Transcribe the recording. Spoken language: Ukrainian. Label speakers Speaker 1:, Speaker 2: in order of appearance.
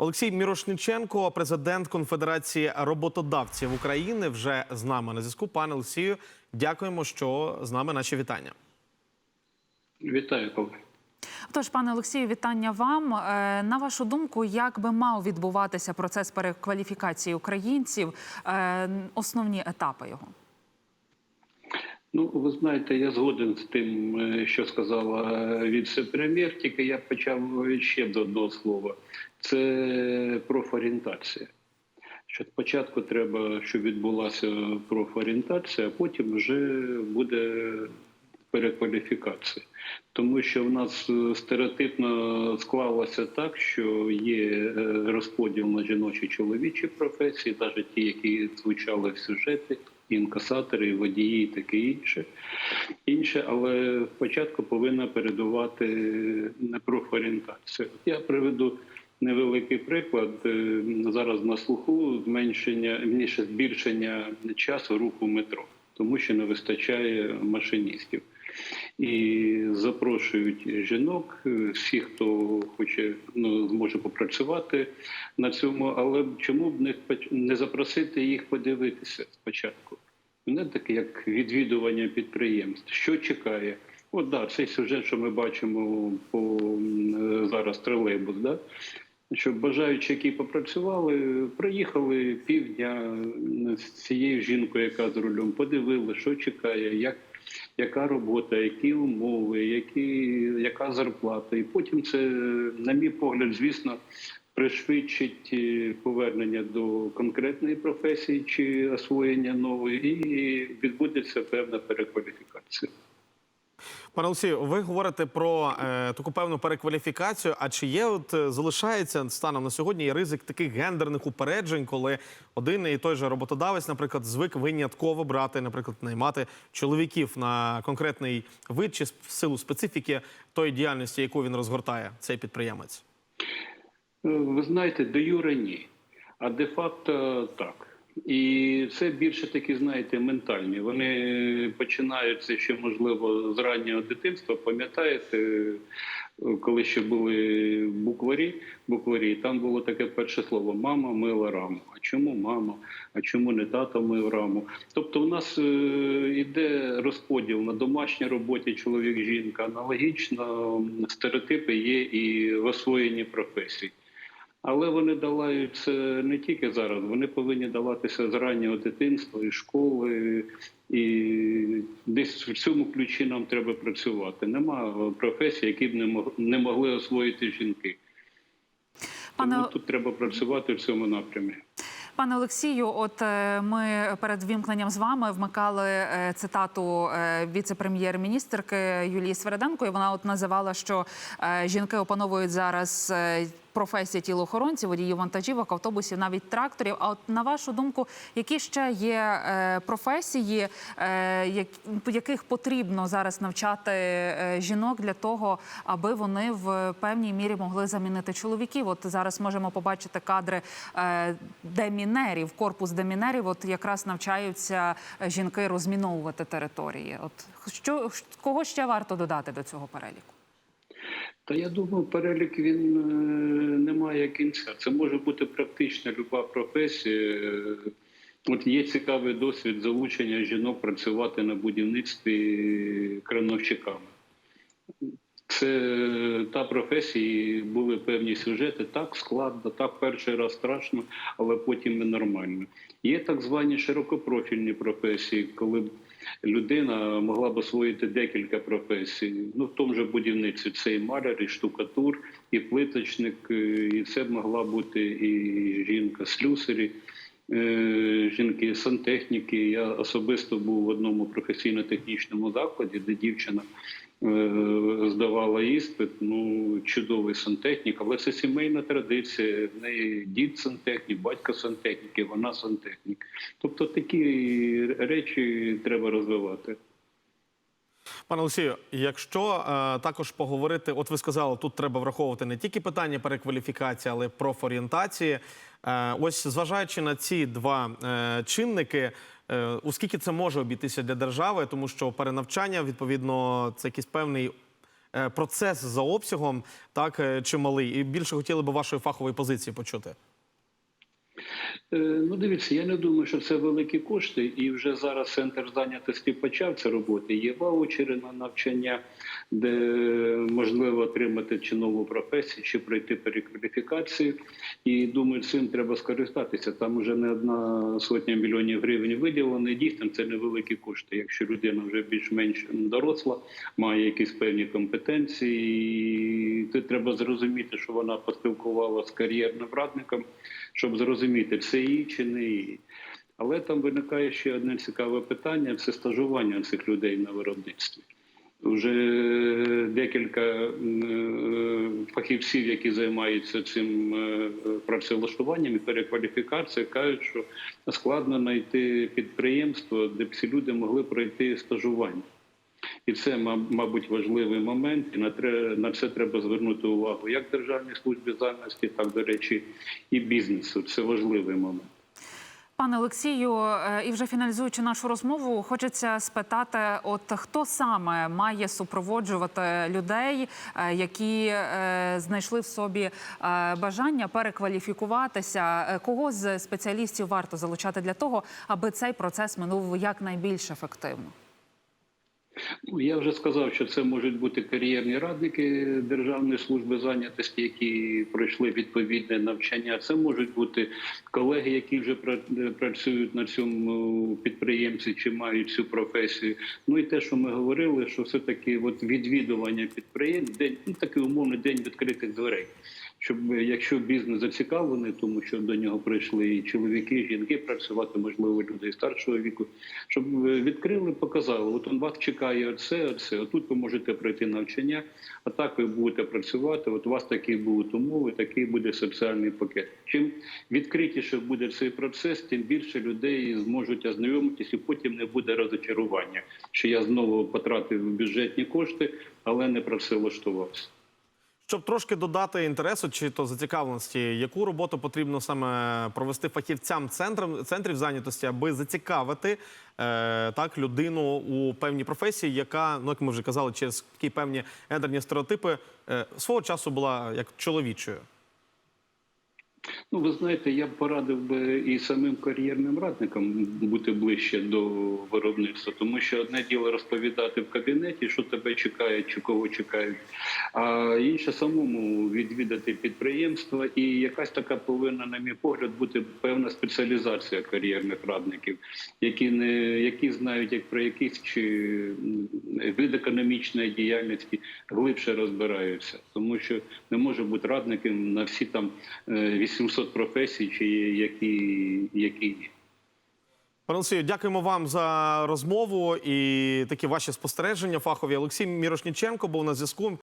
Speaker 1: Олексій Мірошниченко, президент Конфедерації роботодавців України, вже з нами на зв'язку. Пане Олексію, дякуємо, що з нами наші вітання.
Speaker 2: Вітаю, колеги.
Speaker 3: Тож, пане Олексію, вітання вам. Е, На вашу думку, як би мав відбуватися процес перекваліфікації українців? Е, Основні етапи його?
Speaker 2: Ну, ви знаєте, я згоден з тим, е, що сказала е, віце-прем'єр, тільки я почав ще з одного слова. Це профорієнтація. Що спочатку треба, щоб відбулася профорієнтація, а потім вже буде перекваліфікація. Тому що в нас е, стереотипно склалося так, що є розподіл на жіночі чоловічі професії, навіть ті, які звучали в сюжеті, інкасатори, водії, таке інше. Інше, але спочатку повинна передувати профорієнтація. От Я приведу невеликий приклад. Е, Зараз на слуху зменшення збільшення часу руху метро, тому що не вистачає машиністів. І запрошують жінок, е, всіх, хто хоче ну, зможе попрацювати на цьому, але чому б не не запросити їх подивитися спочатку? Не таке як відвідування підприємств. Що чекає? От да, цей сюжет, що ми бачимо по е, зараз тролейбус, да? що бажаючі, які попрацювали, приїхали півдня з цією жінкою, яка з рулем, подивили, що чекає, як, яка робота, які умови, які, яка зарплата. І потім це, на мій погляд, звісно, пришвидшить е, повернення до конкретної професії чи освоєння нової, і відбудеться певна перекваліфікація.
Speaker 1: Пане Олексію, ви говорите про е, таку певну перекваліфікацію. А чи є от е, залишається станом на сьогодні ризик таких гендерних упереджень, коли один і той же роботодавець, наприклад, звик винятково брати, наприклад, наймати чоловіків на конкретний вид чи в силу специфіки тої діяльності, яку він розгортає, цей підприємець?
Speaker 2: Е, Ви знаєте, де юре ні, а де факто так. І це більше такі, знаєте, ментальні. Вони починаються ще, можливо, з раннього дитинства. Пам'ятаєте, коли ще були букварі, букварі, там було таке перше слово Мама мила раму. А чому мама? А чому не тато мив раму? Тобто, у нас е, йде розподіл на домашній роботі чоловік-жінка. Аналогічно стереотипи є і в освоєнні професій. Але вони долаються не тільки зараз, вони повинні даватися з раннього дитинства і школи, і десь в цьому ключі нам треба працювати. Нема професій, які б не мог- не могли освоїти жінки.
Speaker 3: Пане
Speaker 2: Тому тут треба працювати в цьому напрямі.
Speaker 3: Пане Олексію, от е, ми перед вімкненням з вами вмикали е, цитату е, віце-прем'єр-міністрки Юлії Свереденко. І вона от називала, що е, жінки опановують зараз. Професія тілоохоронців, водіїв вантажівок, автобусів, навіть тракторів. А от на вашу думку, які ще є е, професії, е, як, яких потрібно зараз навчати е, жінок для того, аби вони в певній мірі могли замінити чоловіків? От зараз можемо побачити кадри демінерів, корпус демінерів. От якраз навчаються жінки розміновувати території. От що кого ще варто додати до цього переліку?
Speaker 2: Та я думаю, перелік він е, не має кінця. Це може бути практично люба професія. От є цікавий досвід залучення жінок працювати на будівництві крановщиками. Це та професія, були певні сюжети. Так складно, так перший раз страшно, але потім і нормально. Є так звані широкопрофільні професії, коли б людина могла б освоїти декілька професій. Ну, в тому же будівництві це і маляр, і штукатур, і плиточник, е, і це б могла бути і жінка слюсарі. Е, Жінки сантехніки. Я особисто був в одному професійно-технічному закладі, де дівчина е, здавала іспит. Ну чудовий сантехнік, але це сімейна традиція. В неї дід сантехнік, батько сантехніки, вона сантехнік. Тобто такі речі треба розвивати.
Speaker 1: Пане Олексію, якщо е, також поговорити, от ви сказали, тут треба враховувати не тільки питання перекваліфікації, але й профорієнтації. Е, ось зважаючи на ці два е, чинники, е, оскільки це може обійтися для держави, тому що перенавчання відповідно це якийсь певний е, процес за обсягом так е, чималий? І більше хотіли би вашої фахової позиції почути.
Speaker 2: Е, Ну, дивіться, я не думаю, що це великі кошти, і вже зараз центр зайнятості почав це робити. Є ваучери на навчання, де можливо отримати чи нову професію, чи пройти перекваліфікацію. І думаю, цим треба скористатися. Там вже не одна сотня мільйонів гривень виділено. І Дійсно, це невеликі кошти. Якщо людина вже більш-менш доросла, має якісь певні компетенції, то треба зрозуміти, що вона поспілкувалася з кар'єрним радником, щоб зрозуміти, це її чи не її. Але там виникає ще одне цікаве питання: це стажування цих людей на виробництві. Вже декілька е, фахівців, які займаються цим е, працевлаштуванням і перекваліфікацією, кажуть, що складно знайти підприємство, де б ці люди могли пройти стажування. І це, ма- мабуть, важливий момент, і на на це треба звернути увагу як Державній службі зайнятості, так, до речі, і бізнесу. Це важливий момент.
Speaker 3: Пане Олексію, е, і вже фіналізуючи нашу розмову, хочеться спитати: от хто саме має супроводжувати людей, е, які е, знайшли в собі бажання перекваліфікуватися? Кого з спеціалістів варто залучати для того, аби цей процес минув якнайбільш ефективно?
Speaker 2: Ну, Я вже сказав, що це можуть бути кар'єрні радники Державної служби зайнятості, які пройшли відповідне навчання. Це можуть бути колеги, які вже працюють на цьому підприємстві чи мають цю професію. Ну і те, що ми говорили, що все таки от відвідування підприємств, день ну такий умовний день відкритих дверей. Щоб якщо бізнес зацікавлений, тому що до нього прийшли і чоловіки, і жінки працювати, можливо, люди старшого віку, щоб е, відкрили, показали, от он вас чекає оце, оце. Отут ви можете пройти навчання, а так ви будете працювати. От у вас такі будуть умови, такий буде соціальний пакет. Чим відкритіше буде цей процес, тим більше людей зможуть ознайомитись, і потім не буде розочарування, що я знову потратив бюджетні кошти, але не працевлаштувався.
Speaker 1: Щоб трошки додати інтересу чи то зацікавленості, яку роботу потрібно саме провести фахівцям центрам центрів зайнятості, аби зацікавити е, так людину у певній професії, яка ну як ми вже казали, через такі певні гендерні стереотипи е, свого часу була як чоловічою.
Speaker 2: Ну, ви знаєте, я б порадив би і самим кар'єрним радникам бути ближче до виробництва, тому що одне діло розповідати в кабінеті, що тебе чекають, чи кого чекають, а інше самому відвідати підприємство. І якась така повинна, на мій погляд, бути певна спеціалізація кар'єрних радників, які не які знають, як про якісь чи від економічної діяльності глибше розбираються, тому що не може бути радником на всі там е, 800 600 професій, чи які, які є.
Speaker 1: Пане Олексію, дякуємо вам за розмову і такі ваші спостереження. Фахові Олексій Мірошніченко був на зв'язку.